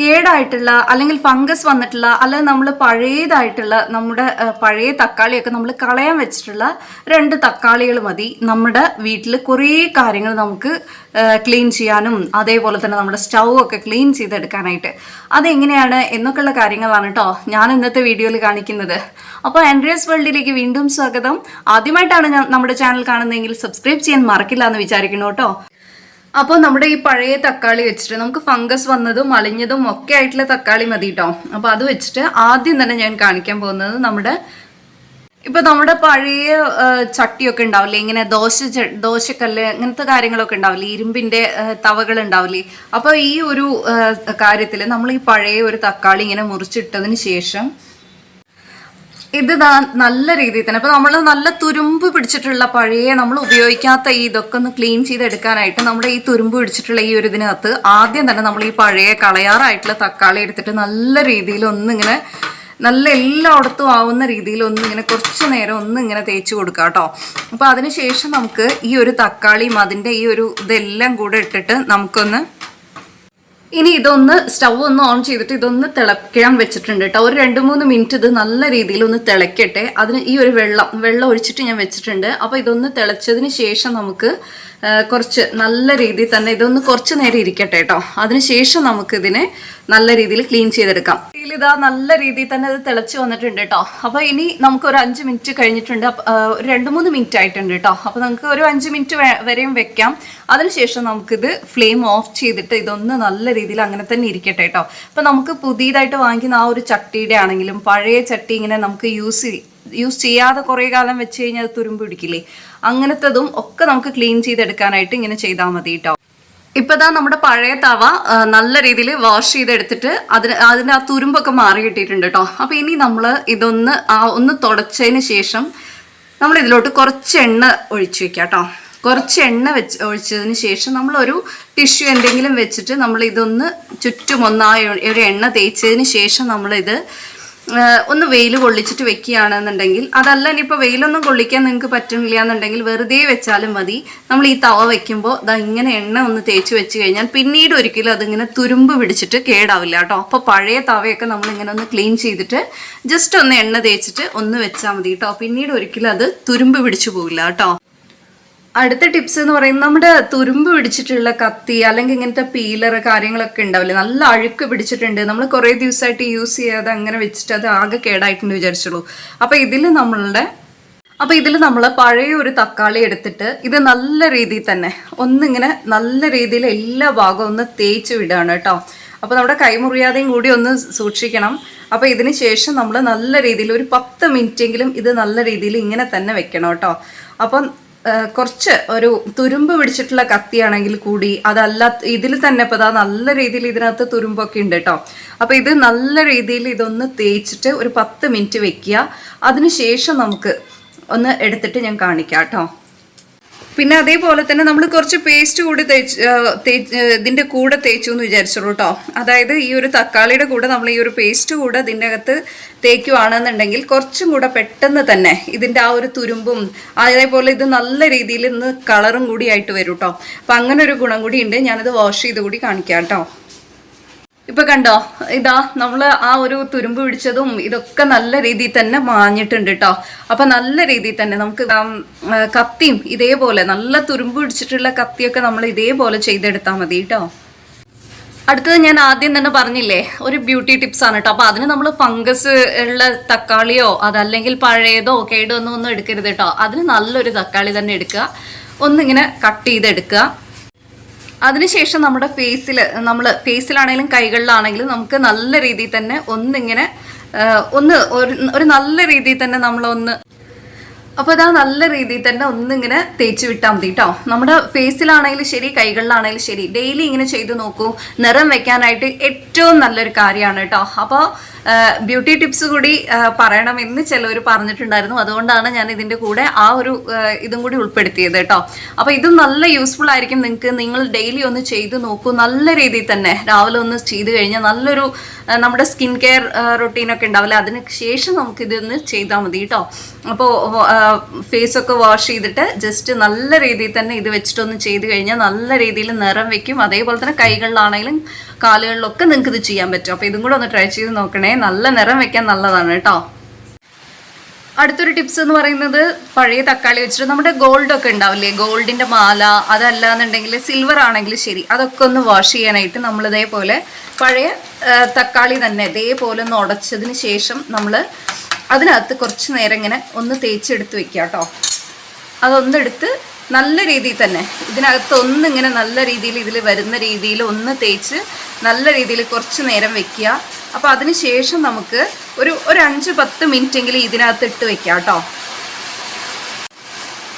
കേടായിട്ടുള്ള അല്ലെങ്കിൽ ഫംഗസ് വന്നിട്ടുള്ള അല്ലെങ്കിൽ നമ്മൾ പഴയതായിട്ടുള്ള നമ്മുടെ പഴയ തക്കാളിയൊക്കെ നമ്മൾ കളയാൻ വെച്ചിട്ടുള്ള രണ്ട് തക്കാളികൾ മതി. നമ്മുടെ വീട്ടിൽ കുറേ കാര്യങ്ങൾ നമുക്ക് ക്ലീൻ ചെയ്യാനും അതേപോലെ തന്നെ നമ്മുടെ സ്റ്റൗ ഒക്കെ ക്ലീൻ ചെയ്തെടുക്കാനായിട്ട്. അതെങ്ങനെയാണ് എന്നൊക്കെയുള്ള കാര്യങ്ങളാണ് കേട്ടോ ഞാൻ ഇന്നത്തെ വീഡിയോയിൽ കാണിക്കുന്നത്. അപ്പോൾ ആൻഡ്രിയസ് വേൾഡിലേക്ക് വീണ്ടും സ്വാഗതം. ആദ്യമായിട്ടാണ് നമ്മുടെ ചാനൽ കാണുന്നതെങ്കിൽ സബ്സ്ക്രൈബ് ചെയ്യാൻ മറക്കില്ല എന്ന് വിചാരിക്കുന്നു കേട്ടോ. അപ്പോൾ നമ്മുടെ ഈ പഴയ തക്കാളി വെച്ചിട്ട് നമുക്ക് ഫംഗസ് വന്നതും അളിഞ്ഞതും ഒക്കെ ആയിട്ടുള്ള തക്കാളി മതി കേട്ടോ അപ്പോൾ അത് വെച്ചിട്ട് ആദ്യം തന്നെ ഞാൻ കാണിക്കാൻ പോകുന്നത് നമ്മുടെ ഇപ്പൊ നമ്മുടെ പഴയ ചട്ടിയൊക്കെ ഉണ്ടാവില്ലേ? ഇങ്ങനെ ദോശ ദോശക്കല്ല് അങ്ങനത്തെ കാര്യങ്ങളൊക്കെ ഉണ്ടാവില്ലേ? ഇരുമ്പിന്റെ തവകൾ ഉണ്ടാവില്ലേ? അപ്പൊ ഈ ഒരു കാര്യത്തിൽ നമ്മൾ ഈ പഴയ ഒരു തക്കാളി ഇങ്ങനെ മുറിച്ചിട്ടതിന് ശേഷം ഇത് നല്ല രീതിയിൽ തന്നെ. അപ്പൊ നമ്മൾ നല്ല തുരുമ്പ് പിടിച്ചിട്ടുള്ള പഴയ നമ്മൾ ഉപയോഗിക്കാത്ത ഈ ഇതൊക്കെ ഒന്ന് ക്ലീൻ ചെയ്തെടുക്കാനായിട്ട് നമ്മുടെ ഈ തുരുമ്പ് പിടിച്ചിട്ടുള്ള ഈ ഒരു ഇതിനകത്ത് ആദ്യം തന്നെ നമ്മൾ ഈ പഴയ കളയാറായിട്ടുള്ള തക്കാളി എടുത്തിട്ട് നല്ല രീതിയിൽ ഒന്നിങ്ങനെ നല്ല എല്ലായിടത്തും ആവുന്ന രീതിയിൽ ഒന്നിങ്ങനെ കുറച്ച് നേരം ഒന്നിങ്ങനെ തേച്ച് കൊടുക്കുക കേട്ടോ. അപ്പോൾ അതിനുശേഷം നമുക്ക് ഈ ഒരു തക്കാളിയും അതിന്റെ ഈ ഒരു ഇതെല്ലാം കൂടെ ഇട്ടിട്ട് നമുക്കൊന്ന് ഇനി ഇതൊന്ന് സ്റ്റവ് ഒന്ന് ഓൺ ചെയ്തിട്ട് ഇതൊന്ന് തിളയ്ക്കാൻ വെച്ചിട്ടുണ്ട് കേട്ടോ. ഒരു രണ്ട് മൂന്ന് മിനിറ്റ് ഇത് നല്ല രീതിയിൽ ഒന്ന് തിളക്കട്ടെ അതിന് ഈ ഒരു വെള്ളം വെള്ളം ഒഴിച്ചിട്ട് ഞാൻ വെച്ചിട്ടുണ്ട്. അപ്പോൾ ഇതൊന്ന് തിളച്ചതിന് ശേഷം നമുക്ക് കുറച്ച് നല്ല രീതിയിൽ തന്നെ ഇതൊന്ന് കുറച്ച് നേരം ഇരിക്കട്ടെ കേട്ടോ. അതിന് ശേഷം നമുക്കിതിനെ നല്ല രീതിയിൽ ക്ലീൻ ചെയ്തെടുക്കാം. ഇതാ നല്ല രീതിയിൽ തന്നെ അത് തിളച്ച് വന്നിട്ടുണ്ട് കേട്ടോ അപ്പോൾ ഇനി നമുക്ക് ഒരു അഞ്ച് മിനിറ്റ് കഴിഞ്ഞിട്ടുണ്ട്. ഒരു രണ്ട് മൂന്ന് മിനിറ്റ് ആയിട്ടുണ്ട് കേട്ടോ അപ്പോൾ നമുക്ക് ഒരു അഞ്ച് മിനിറ്റ് വരെയും വെക്കാം. അതിനുശേഷം നമുക്കിത് ഫ്ലെയിം ഓഫ് ചെയ്തിട്ട് ഇതൊന്ന് നല്ല രീതിയിൽ അങ്ങനെ തന്നെ ഇരിക്കട്ടെ കേട്ടോ അപ്പോൾ നമുക്ക് പുതിയതായിട്ട് വാങ്ങിക്കുന്ന ആ ഒരു ചട്ടിയുടെ ആണെങ്കിലും പഴയ ചട്ടി ഇങ്ങനെ നമുക്ക് യൂസ് യൂസ് ചെയ്യാതെ കുറേ കാലം വെച്ച് കഴിഞ്ഞാൽ തുരുമ്പ് പിടിക്കില്ലേ? അങ്ങനത്തതും ഒക്കെ നമുക്ക് ക്ലീൻ ചെയ്തെടുക്കാനായിട്ട് ഇങ്ങനെ ചെയ്താൽ മതി കേട്ടോ ഇപ്പൊ ദാ നമ്മുടെ പഴയ തവ നല്ല രീതിയിൽ വാഷ് ചെയ്തെടുത്തിട്ട് അതിന് അതിന് ആ തുരുമ്പൊക്കെ മാറി കിട്ടിയിട്ടുണ്ട് കേട്ടോ അപ്പൊ ഇനി നമ്മൾ ഇതൊന്ന് ആ ഒന്ന് തുടച്ചതിന് ശേഷം നമ്മൾ ഇതിലോട്ട് കുറച്ച് എണ്ണ ഒഴിച്ചു വെക്കാം കേട്ടോ കുറച്ച് എണ്ണ വെച്ച് ഒഴിച്ചതിന് ശേഷം നമ്മളൊരു ടിഷ്യൂ എന്തെങ്കിലും വെച്ചിട്ട് നമ്മൾ ഇതൊന്ന് ചുറ്റും ഒന്ന് ഒരു എണ്ണ തേച്ചതിന് ശേഷം നമ്മളിത് ഒന്ന് വെയിൽ കൊള്ളിച്ചിട്ട് വെക്കുകയാണെന്നുണ്ടെങ്കിൽ അതല്ല ഇനിയിപ്പോൾ വെയിലൊന്നും കൊള്ളിക്കാൻ നിങ്ങൾക്ക് പറ്റുന്നില്ല എന്നുണ്ടെങ്കിൽ വെറുതെ വെച്ചാലും മതി. നമ്മൾ ഈ തവ വെക്കുമ്പോൾ ദാ ഇങ്ങനെ എണ്ണ ഒന്ന് തേച്ച് വെച്ച് കഴിഞ്ഞാൽ പിന്നീട് ഒരിക്കലും അതിങ്ങനെ തുരുമ്പ് പിടിച്ചിട്ട് കേടാവില്ല കേട്ടോ. അപ്പോൾ പഴയ തവയൊക്കെ നമ്മൾ ഇങ്ങനെ ഒന്ന് ക്ലീൻ ചെയ്തിട്ട് ജസ്റ്റ് ഒന്ന് എണ്ണ തേച്ചിട്ട് ഒന്ന് വെച്ചാൽ മതി കേട്ടോ. പിന്നീട് ഒരിക്കലും അത് തുരുമ്പ് പിടിച്ചു പോവില്ല കേട്ടോ. അടുത്ത ടിപ്സ് എന്ന് പറയുന്നത് നമ്മുടെ തുരുമ്പ് പിടിച്ചിട്ടുള്ള കത്തി അല്ലെങ്കിൽ ഇങ്ങനത്തെ പീലർ കാര്യങ്ങളൊക്കെ ഉണ്ടാവില്ലേ? നല്ല അഴുക്ക് പിടിച്ചിട്ടുണ്ട്. നമ്മൾ കുറേ ദിവസമായിട്ട് യൂസ് ചെയ്യാതെ അങ്ങനെ വെച്ചിട്ട് അത് ആകെ കേടായിട്ടുണ്ട് വിചാരിച്ചുള്ളൂ. അപ്പോൾ ഇതിൽ നമ്മളുടെ അപ്പോൾ ഇതിൽ നമ്മൾ പഴയ ഒരു തക്കാളി എടുത്തിട്ട് ഇത് നല്ല രീതിയിൽ തന്നെ ഒന്നിങ്ങനെ നല്ല രീതിയിൽ എല്ലാ ഭാഗവും ഒന്ന് തേച്ച് വിടുകയാണ് കേട്ടോ. അപ്പോൾ നമ്മുടെ കൈമുറിയാതെയും കൂടി ഒന്ന് സൂക്ഷിക്കണം. അപ്പോൾ ഇതിന് ശേഷം നമ്മൾ നല്ല രീതിയിൽ ഒരു പത്ത് മിനിറ്റെങ്കിലും ഇത് നല്ല രീതിയിൽ ഇങ്ങനെ തന്നെ വെക്കണം കേട്ടോ. അപ്പം കുറച്ച് ഒരു തുരുമ്പ് പിടിച്ചിട്ടുള്ള കത്തിയാണെങ്കിൽ കൂടി അതല്ല ഇതിൽ തന്നെ ഇപ്പോൾ നല്ല രീതിയിൽ ഇതിനകത്ത് തുരുമ്പൊക്കെ ഉണ്ട് കേട്ടോ അപ്പോൾ ഇത് നല്ല രീതിയിൽ ഇതൊന്ന് തേച്ചിട്ട് ഒരു പത്ത് മിനിറ്റ് വെക്കുക. അതിനുശേഷം നമുക്ക് ഒന്ന് എടുത്തിട്ട് ഞാൻ കാണിക്കാം കേട്ടോ പിന്നെ അതേപോലെ തന്നെ നമ്മൾ കുറച്ച് പേസ്റ്റ് കൂടി തേച്ച് തേച്ച് ഇതിന്റെ കൂടെ തേച്ചു എന്ന് വിചാരിച്ചോളൂ കേട്ടോ അതായത് ഈ ഒരു തക്കാളിയുടെ കൂടെ നമ്മൾ ഈ ഒരു പേസ്റ്റ് കൂടെ ഇതിന്റെ അകത്ത് തേക്കുവാണെന്നുണ്ടെങ്കിൽ കുറച്ചും കൂടെ പെട്ടെന്ന് തന്നെ ഇതിന്റെ ആ ഒരു തുരുമ്പും അതേപോലെ ഇത് നല്ല രീതിയിൽ ഇന്ന് കളറും കൂടി ആയിട്ട് വരും കേട്ടോ അപ്പം അങ്ങനെ ഒരു ഗുണം കൂടി ഉണ്ട്. ഞാനത് വാഷ് ചെയ്ത് കൂടി കാണിക്കാം കേട്ടോ ഇപ്പൊ കണ്ടോ? ഇതാ നമ്മൾ ആ ഒരു തുരുമ്പ് പിടിച്ചതും ഇതൊക്കെ നല്ല രീതിയിൽ തന്നെ മാഞ്ഞിട്ടുണ്ട് കേട്ടോ അപ്പൊ നല്ല രീതിയിൽ തന്നെ നമുക്ക് കത്തിയും ഇതേപോലെ നല്ല തുരുമ്പ് പിടിച്ചിട്ടുള്ള കത്തിയൊക്കെ നമ്മൾ ഇതേപോലെ ചെയ്തെടുത്താൽ മതി കേട്ടോ അടുത്തത് ഞാൻ ആദ്യം തന്നെ പറഞ്ഞില്ലേ ഒരു ബ്യൂട്ടി ടിപ്സ് ആണ് കേട്ടോ അപ്പൊ അതിന് നമ്മൾ ഫംഗസ് ഉള്ള തക്കാളിയോ അതല്ലെങ്കിൽ പഴയതോ കേടോ ഒന്നും ഒന്നും എടുക്കരുത് കേട്ടോ അതിന് നല്ലൊരു തക്കാളി തന്നെ എടുക്കുക. ഒന്നിങ്ങനെ കട്ട് ചെയ്തെടുക്കുക. അതിനുശേഷം നമ്മുടെ ഫേസിൽ നമ്മൾ ഫേസിലാണെങ്കിലും കൈകളിലാണെങ്കിലും നമുക്ക് നല്ല രീതിയിൽ തന്നെ ഒന്നിങ്ങനെ ഒന്ന് ഒരു നല്ല രീതിയിൽ തന്നെ നമ്മളൊന്ന് അപ്പോൾ ഇതാ നല്ല രീതിയിൽ തന്നെ ഒന്നിങ്ങനെ തേച്ച് വിട്ടാൽ മതി കേട്ടോ നമ്മുടെ ഫേസിലാണെങ്കിലും ശരി കൈകളിലാണെങ്കിലും ശരി ഡെയിലി ഇങ്ങനെ ചെയ്തു നോക്കൂ. നിറം വെക്കാനായിട്ട് ഏറ്റവും നല്ലൊരു കാര്യമാണ് കേട്ടോ അപ്പോൾ ബ്യൂട്ടി ടിപ്സ് കൂടി പറയണം പറയണമെന്ന് ചിലവർ പറഞ്ഞിട്ടുണ്ടായിരുന്നു. അതുകൊണ്ടാണ് ഞാൻ ഇതിന്റെ കൂടെ ആ ഒരു ഇതും കൂടി ഉൾപ്പെടുത്തിയത് കേട്ടോ. അപ്പോൾ ഇതും നല്ല യൂസ്ഫുൾ ആയിരിക്കും നിങ്ങൾക്ക് നിങ്ങൾ ഡെയിലി ഒന്ന് ചെയ്ത് നോക്കൂ. നല്ല രീതിയിൽ തന്നെ രാവിലെ ഒന്ന് ചെയ്ത് കഴിഞ്ഞാൽ നല്ലൊരു നമ്മുടെ സ്കിൻ കെയർ റൊട്ടീനൊക്കെ ഉണ്ടാവില്ല. അതിന് ശേഷം നമുക്ക് ഇതൊന്ന് ചെയ്താൽ മതി കേട്ടോ. അപ്പോൾ ഫേസൊക്കെ വാഷ് ചെയ്തിട്ട് ജസ്റ്റ് നല്ല രീതിയിൽ തന്നെ ഇത് വെച്ചിട്ടൊന്ന് ചെയ്ത് കഴിഞ്ഞാൽ നല്ല രീതിയിൽ നിറം വെക്കും. അതേപോലെ തന്നെ കൈകളിലാണെങ്കിലും കാലുകളിലൊക്കെ നിങ്ങൾക്ക് ഇത് ചെയ്യാൻ പറ്റും. അപ്പോൾ ഇതും കൂടെ ഒന്ന് ട്രൈ ചെയ്ത് നോക്കണേ. നല്ല നിറം വെക്കാൻ നല്ലതാണ് കേട്ടോ. അടുത്തൊരു ടിപ്സ് എന്ന് പറയുന്നത് പഴയ തക്കാളി വെച്ചിട്ട് നമ്മുടെ ഗോൾഡ് ഒക്കെ ഉണ്ടാവില്ലേ? ഗോൾഡിന്റെ മാല അതല്ല എന്നുണ്ടെങ്കിൽ സിൽവർ ആണെങ്കിൽ ശരി. അതൊക്കെ ഒന്ന് വാഷ് ചെയ്യാനായിട്ട് നമ്മൾ ഇതേപോലെ പഴയ തക്കാളി തന്നെ ഇതേപോലെ ഒന്ന് ഉടച്ചതിന് ശേഷം നമ്മൾ അതിനകത്ത് കുറച്ച് നേരം ഇങ്ങനെ ഒന്ന് തേച്ചെടുത്ത് വെക്കുക കേട്ടോ. അതൊന്നെടുത്ത് നല്ല രീതിയിൽ തന്നെ ഇതിനകത്ത് ഒന്നിങ്ങനെ നല്ല രീതിയിൽ ഇതിൽ വരുന്ന രീതിയിൽ ഒന്ന് തേച്ച് നല്ല രീതിയിൽ കുറച്ച് നേരം വെക്കുക. അപ്പോൾ അതിന് ശേഷം നമുക്ക് ഒരു ഒരു അഞ്ച് പത്ത് മിനിറ്റ് എങ്കിലും ഇതിനകത്ത് ഇട്ട് വെക്കാം കേട്ടോ.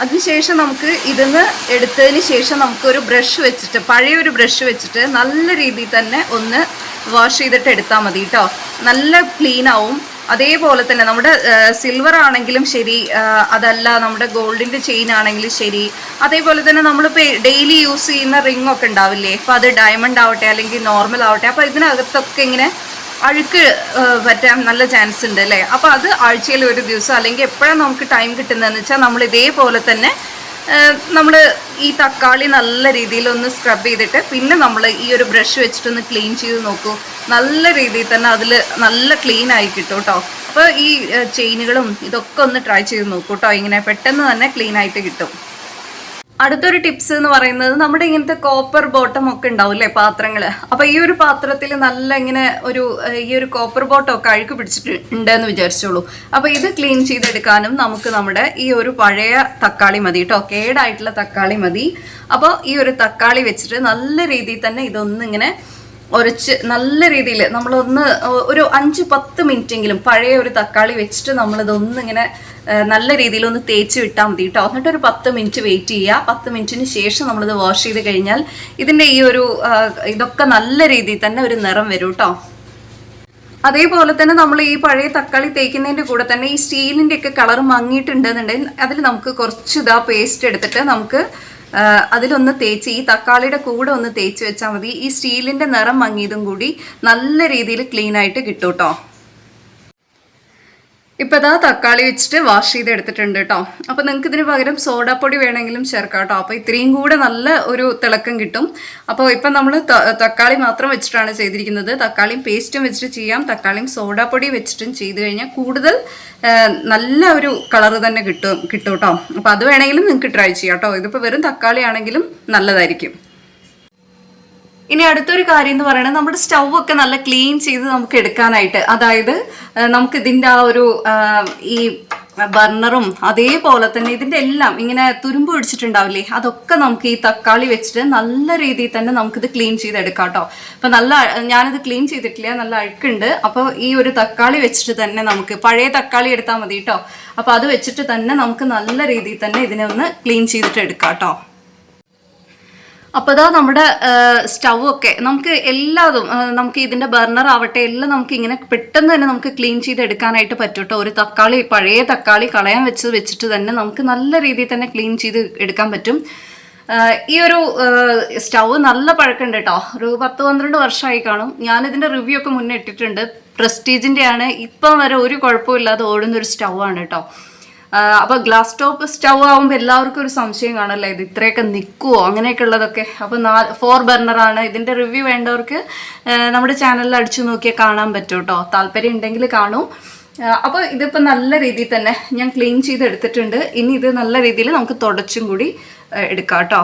അതിനുശേഷം നമുക്ക് ഇതിന്ന് എടുത്തതിന് ശേഷം നമുക്ക് ഒരു ബ്രഷ് വെച്ചിട്ട് പഴയ ഒരു ബ്രഷ് വെച്ചിട്ട് നല്ല രീതിയിൽ തന്നെ ഒന്ന് വാഷ് ചെയ്തിട്ട് എടുത്താൽ മതി കേട്ടോ. നല്ല ക്ലീൻ ആവും. അതേപോലെ തന്നെ നമ്മുടെ സിൽവർ ആണെങ്കിലും ശരി അതല്ല നമ്മുടെ ഗോൾഡിന്റെ ചെയിൻ ആണെങ്കിലും ശരി. അതേപോലെ തന്നെ നമ്മളിപ്പോൾ ഡെയിലി യൂസ് ചെയ്യുന്ന റിംഗ് ഒക്കെ ഉണ്ടാവില്ലേ? അപ്പോൾ അത് ഡയമണ്ട് ആവട്ടെ അല്ലെങ്കിൽ നോർമൽ ആവട്ടെ. അപ്പോൾ ഇതിനകത്തൊക്കെ ഇങ്ങനെ അഴുക്ക് പറ്റാൻ നല്ല ചാൻസ് ഉണ്ട് അല്ലേ? അപ്പോൾ അത് ആഴ്ചയിൽ ഒരു ദിവസം അല്ലെങ്കിൽ എപ്പോഴാണ് നമുക്ക് ടൈം കിട്ടുന്നതെന്ന് വെച്ചാൽ നമ്മൾ ഇതേപോലെ തന്നെ നമ്മൾ ഈ തക്കാളി നല്ല രീതിയിൽ ഒന്ന് സ്ക്രബ് ചെയ്തിട്ട് പിന്നെ നമ്മൾ ഈ ഒരു ബ്രഷ് വെച്ചിട്ടൊന്ന് ക്ലീൻ ചെയ്ത് നോക്കൂ. നല്ല രീതിയിൽ തന്നെ അതിൽ നല്ല ക്ലീൻ ആയി കിട്ടും കേട്ടോ അപ്പോൾ ഈ ചെയിനുകളും ഇതൊക്കെ ഒന്ന് ട്രൈ ചെയ്ത് നോക്കൂ കേട്ടോ ഇങ്ങനെ പെട്ടെന്ന് തന്നെ ക്ലീൻ ആയിട്ട് കിട്ടും. അടുത്തൊരു ടിപ്സ് എന്ന് പറയുന്നത് നമ്മുടെ ഇങ്ങനത്തെ കോപ്പർ ബോട്ടം ഒക്കെ ഉണ്ടാവും അല്ലേ പാത്രങ്ങൾ അപ്പൊ ഈ ഒരു പാത്രത്തിൽ നല്ല ഇങ്ങനെ ഒരു ഈ ഒരു കോപ്പർ ബോട്ടം ഒക്കെ അഴുക്ക് പിടിച്ചിട്ടുണ്ട് എന്ന് വിചാരിച്ചോളൂ. അപ്പൊ ഇത് ക്ലീൻ ചെയ്തെടുക്കാനും നമുക്ക് നമ്മുടെ ഈ ഒരു പഴയ തക്കാളി മതി കേട്ടോ കേടായിട്ടുള്ള തക്കാളി മതി. അപ്പോൾ ഈ ഒരു തക്കാളി വെച്ചിട്ട് നല്ല രീതിയിൽ തന്നെ ഇതൊന്നിങ്ങനെ ഉരച്ച് നല്ല രീതിയിൽ നമ്മളൊന്ന് ഒരു അഞ്ച് പത്ത് മിനിറ്റെങ്കിലും പഴയ ഒരു തക്കാളി വെച്ചിട്ട് നമ്മളിതൊന്നും ഇങ്ങനെ നല്ല രീതിയിൽ ഒന്ന് തേച്ച് വിട്ടാൽ മതി കേട്ടോ എന്നിട്ട് ഒരു പത്ത് മിനിറ്റ് വെയിറ്റ് ചെയ്യുക പത്ത് മിനിറ്റിന് ശേഷം നമ്മളിത് വാഷ് ചെയ്ത് കഴിഞ്ഞാൽ ഇതിന്റെ ഈ ഒരു ഇതൊക്കെ നല്ല രീതിയിൽ തന്നെ ഒരു നിറം വരും കേട്ടോ അതേപോലെ തന്നെ നമ്മൾ ഈ പഴയ തക്കാളി തേക്കുന്നതിന്റെ കൂടെ തന്നെ ഈ സ്റ്റീലിന്റെ ഒക്കെ കളർ മങ്ങിയിട്ടുണ്ടെന്നുണ്ടെങ്കിൽ അതിൽ നമുക്ക് കുറച്ച് ഇതാ പേസ്റ്റ് എടുത്തിട്ട് നമുക്ക് അതിലൊന്ന് തേച്ച് ഈ തക്കാളിയുടെ കൂടെ ഒന്ന് തേച്ച് വെച്ചാൽ മതി. ഈ സ്റ്റീലിന്റെ നിറം മങ്ങിയതും കൂടി നല്ല രീതിയിൽ ക്ലീൻ ആയിട്ട് കിട്ടും കേട്ടോ ഇപ്പം ഇതാ തക്കാളി വെച്ചിട്ട് വാഷ് ചെയ്ത് എടുത്തിട്ടുണ്ട് കേട്ടോ അപ്പോൾ നിങ്ങൾക്ക് ഇതിന് പകരം സോഡാപ്പൊടി വേണമെങ്കിലും ചേർക്കാം കേട്ടോ അപ്പോൾ ഇത്രയും കൂടെ നല്ല ഒരു തിളക്കം കിട്ടും. അപ്പോൾ ഇപ്പം നമ്മൾ തക്കാളി മാത്രം വെച്ചിട്ടാണ് ചെയ്തിരിക്കുന്നത്. തക്കാളിയും പേസ്റ്റും വെച്ചിട്ട് ചെയ്യാം. തക്കാളിയും സോഡാപ്പൊടി വെച്ചിട്ടും ചെയ്ത് കഴിഞ്ഞാൽ കൂടുതൽ നല്ല ഒരു കളറ് തന്നെ കിട്ടും കിട്ടും കേട്ടോ അപ്പോൾ അത് വേണമെങ്കിലും നിങ്ങൾക്ക് ട്രൈ ചെയ്യാം കേട്ടോ ഇതിപ്പോൾ വെറും തക്കാളി ആണെങ്കിലും നല്ലതായിരിക്കും. ഇനി അടുത്തൊരു കാര്യം എന്ന് പറയുന്നത് നമ്മുടെ സ്റ്റൗ ഒക്കെ നല്ല ക്ലീൻ ചെയ്ത് നമുക്ക് എടുക്കാനായിട്ട്. അതായത് നമുക്ക് ഇതിന്റെ ആ ഒരു ഈ ബർണറും അതേപോലെ തന്നെ ഇതിന്റെ എല്ലാം ഇങ്ങനെ തുരുമ്പ് പിടിച്ചിട്ടുണ്ടാവില്ലേ അതൊക്കെ നമുക്ക് ഈ തക്കാളി വെച്ചിട്ട് നല്ല രീതിയിൽ തന്നെ നമുക്കിത് ക്ലീൻ ചെയ്തെടുക്കാം കേട്ടോ അപ്പം നല്ല ഞാനിത് ക്ലീൻ ചെയ്തിട്ടില്ല നല്ല അഴുക്കുണ്ട്. അപ്പോൾ ഈ ഒരു തക്കാളി വെച്ചിട്ട് തന്നെ നമുക്ക് പഴയ തക്കാളി എടുത്താൽ മതി കേട്ടോ അപ്പോൾ അത് വെച്ചിട്ട് തന്നെ നമുക്ക് നല്ല രീതിയിൽ തന്നെ ഇതിനെ ഒന്ന് ക്ലീൻ ചെയ്തിട്ട് എടുക്കാം കേട്ടോ അപ്പോൾ ഇതാ നമ്മുടെ സ്റ്റൗ ഒക്കെ നമുക്ക് എല്ലാതും നമുക്ക് ഇതിന്റെ ബർണർ ആവട്ടെ എല്ലാം നമുക്ക് ഇങ്ങനെ പെട്ടെന്ന് തന്നെ നമുക്ക് ക്ലീൻ ചെയ്തെടുക്കാനായിട്ട് പറ്റും കേട്ടോ ഒരു തക്കാളി പഴയ തക്കാളി കളയാൻ വെച്ച് വെച്ചിട്ട് തന്നെ നമുക്ക് നല്ല രീതിയിൽ തന്നെ ക്ലീൻ ചെയ്ത് എടുക്കാൻ പറ്റും. ഈ ഒരു സ്റ്റൗ നല്ല പഴക്കമുണ്ട് കേട്ടോ. ഒരു പത്ത് പന്ത്രണ്ട് വർഷമായി കാണും. ഞാനിതിന്റെ റിവ്യൂ ഒക്കെ മുന്നേ ഇട്ടിട്ടുണ്ട്. പ്രസ്റ്റീജിന്റെ ആണ് ഇപ്പം വരെ ഒരു കുഴപ്പമില്ലാതെ ഓടുന്ന ഒരു സ്റ്റൗ ആണ് കേട്ടോ. ആഹ് അപ്പൊ ഗ്ലാസ് ടോപ്പ് സ്റ്റൗ ആവുമ്പോൾ എല്ലാവർക്കും ഒരു സംശയം കാണല്ലേ ഇത് ഇത്രയൊക്കെ നിൽക്കുവോ അങ്ങനെയൊക്കെ ഉള്ളതൊക്കെ. അപ്പോൾ ഫോർ ബർണർ ആണ്. ഇതിന്റെ റിവ്യൂ വേണ്ടവർക്ക് നമ്മുടെ ചാനലിൽ അടിച്ചു നോക്കിയാൽ കാണാൻ പറ്റും കേട്ടോ താല്പര്യം ഉണ്ടെങ്കിൽ കാണൂ. അപ്പൊ അപ്പോൾ ഇതിപ്പോൾ നല്ല രീതിയിൽ തന്നെ ഞാൻ ക്ലീൻ ചെയ്ത് എടുത്തിട്ടുണ്ട് ഇനി ഇത് നല്ല രീതിയിൽ നമുക്ക് തുടച്ചും കൂടി എടുക്കാം കേട്ടോ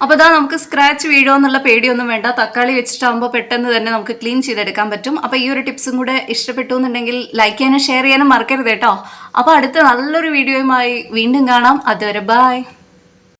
അപ്പോൾ ഇതാ നമുക്ക് സ്ക്രാച്ച് വീഴോ എന്നുള്ള പേടിയൊന്നും വേണ്ട. തക്കാളി വെച്ചിട്ടാകുമ്പോൾ പെട്ടെന്ന് തന്നെ നമുക്ക് ക്ലീൻ ചെയ്തെടുക്കാൻ പറ്റും. അപ്പോൾ ഈ ഒരു ടിപ്സും കൂടെ ഇഷ്ടപ്പെട്ടു എന്നുണ്ടെങ്കിൽ ലൈക്ക് ചെയ്യാനും ഷെയർ ചെയ്യാനും മറക്കരുത് കേട്ടോ അപ്പോൾ അടുത്ത നല്ലൊരു വീഡിയോയുമായി വീണ്ടും കാണാം. അതുവരെ ബൈ.